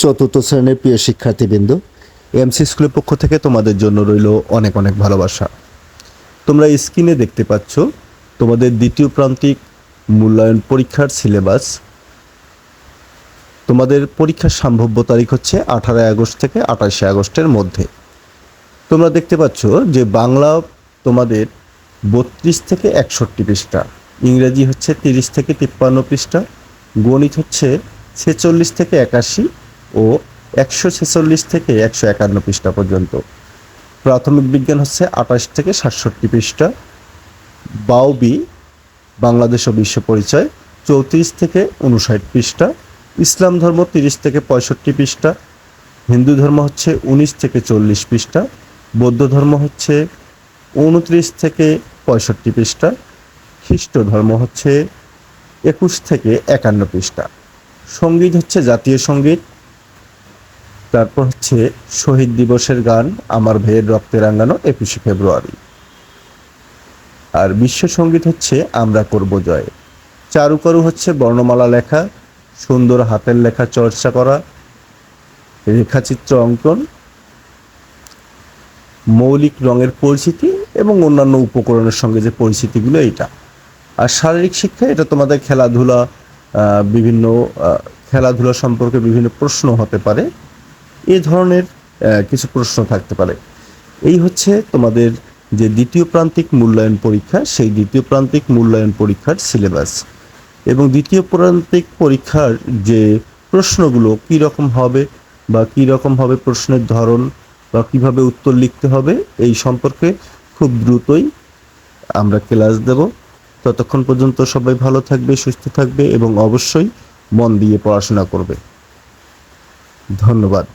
চতুর্থ শ্রেণির প্রিয় শিক্ষার্থীবৃন্দ, এমসি স্কুলের পক্ষ থেকে তোমাদের জন্য রইল অনেক অনেক ভালোবাসা। তোমরা স্ক্রিনে দেখতে পাচ্ছ তোমাদের দ্বিতীয় প্রান্তিক মূল্যায়ন পরীক্ষার সিলেবাস। তোমাদের পরীক্ষার সম্ভাব্য তারিখ হচ্ছে আঠারোই আগস্ট থেকে আঠাশে আগস্টের মধ্যে। তোমরা দেখতে পাচ্ছ যে বাংলা তোমাদের বত্রিশ থেকে একষট্টি পৃষ্ঠা, ইংরেজি হচ্ছে তিরিশ থেকে তিপ্পান্ন পৃষ্ঠা, গণিত হচ্ছে ছেচল্লিশ থেকে একাশি ও একশো ছেচল্লিশ থেকে একশো একান্ন পৃষ্ঠা পর্যন্ত। প্রাথমিক বিজ্ঞান হচ্ছে আঠাশ থেকে সাতষট্টি পৃষ্ঠা। বাউবি, বাংলাদেশ ও বিশ্ব পরিচয়, চৌত্রিশ থেকে উনষাট পৃষ্ঠা। ইসলাম ধর্ম তিরিশ থেকে পঁয়ষট্টি পৃষ্ঠা। হিন্দু ধর্ম হচ্ছে উনিশ থেকে চল্লিশ পৃষ্ঠা। বৌদ্ধ ধর্ম হচ্ছে উনত্রিশ থেকে পঁয়ষট্টি পৃষ্ঠা। খ্রিস্ট ধর্ম হচ্ছে একুশ থেকে একান্ন পৃষ্ঠা। সংগীত হচ্ছে জাতীয় সংগীত। তারপর হচ্ছে শহীদ দিবসের গান, আমার ভাইয়ের রক্তে রাঙানো একুশে ফেব্রুয়ারি। আর বিশ্ব সংগীত হচ্ছে আমরা করব জয়। চারুকারু হচ্ছে বর্ণমালা লেখা, সুন্দর হাতের লেখা চর্চা করা, রেখাচিত্র অঙ্কন, মৌলিক রঙের পরিচিতি এবং অন্যান্য উপকরণের সঙ্গে যে পরিচিতিগুলো এটা আর শারীরিক শিক্ষা, এটা তোমাদের খেলাধুলা বিভিন্ন খেলাধুলা সম্পর্কে বিভিন্ন প্রশ্ন হতে পারে। এই ধরনের কিছু প্রশ্ন থাকতে পারে। এই হচ্ছে তোমাদের যে দ্বিতীয় প্রান্তিক মূল্যায়ন পরীক্ষা, সেই দ্বিতীয় প্রান্তিক মূল্যায়ন পরীক্ষার সিলেবাস এবং দ্বিতীয় প্রান্তিক পরীক্ষার যে প্রশ্নগুলো কী রকম হবে বা কী রকম হবে প্রশ্নের ধরন বা কীভাবে উত্তর লিখতে হবে, এই সম্পর্কে খুব দ্রুতই আমরা ক্লাস দেব। ততক্ষণ পর্যন্ত সবাই ভালো থাকবে, সুস্থ থাকবে এবং অবশ্যই মন দিয়ে পড়াশোনা করবে। ধন্যবাদ।